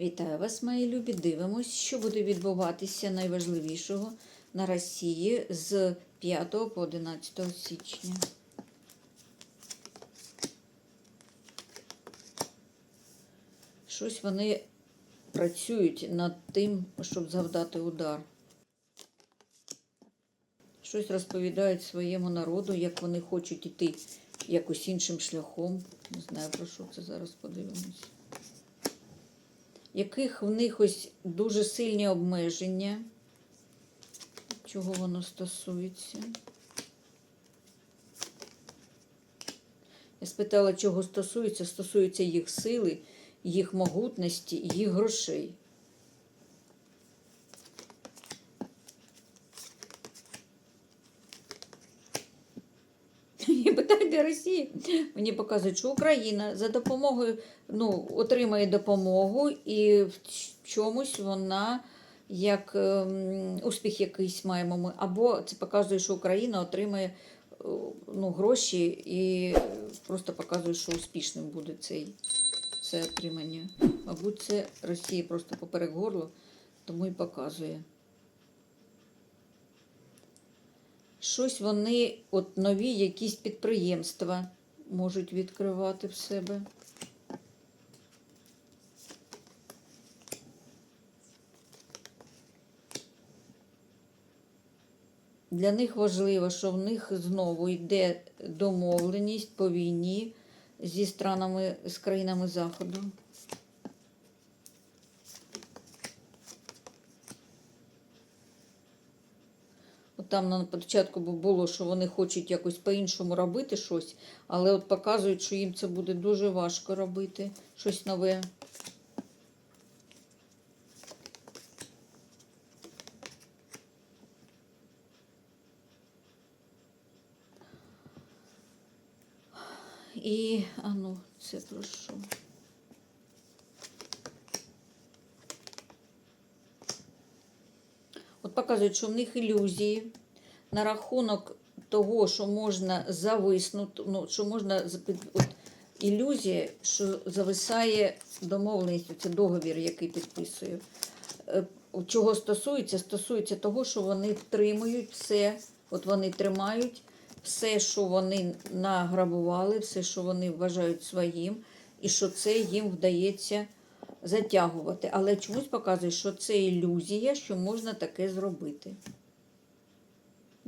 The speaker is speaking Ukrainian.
Вітаю вас, мої любі. Дивимось, що буде відбуватися найважливішого на Росії з 5 по 11 січня. Щось вони працюють над тим, щоб завдати удар. Щось розповідають своєму народу, як вони хочуть іти якось іншим шляхом. Не знаю, про що це зараз подивимось яких в них ось дуже сильні обмеження, чого воно стосується. Я спитала, чого стосується, стосується їх сили, їх могутності, їх грошей. І питання Росії. Мені показують, що Україна за допомогою ну, отримає допомогу, і в чомусь вона як ем, успіх якийсь маємо ми. Або це показує, що Україна отримає е, ну, гроші і просто показує, що успішним буде цей, це отримання. Мабуть, це Росія просто поперек горло, тому і показує. Щось вони, от нові якісь підприємства можуть відкривати в себе. Для них важливо, що в них знову йде домовленість по війні зі странами, з країнами Заходу. Там на початку було, що вони хочуть якось по-іншому робити щось, але от показують, що їм це буде дуже важко робити щось нове. І, а ну, це про що? От показують, що в них ілюзії на рахунок того, що можна зависнути, ну, що можна от, ілюзія, що зависає домовленість, це договір, який підписую. Е, чого стосується? Стосується того, що вони втримують все, от вони тримають все, що вони награбували, все, що вони вважають своїм, і що це їм вдається затягувати. Але чомусь показує, що це ілюзія, що можна таке зробити.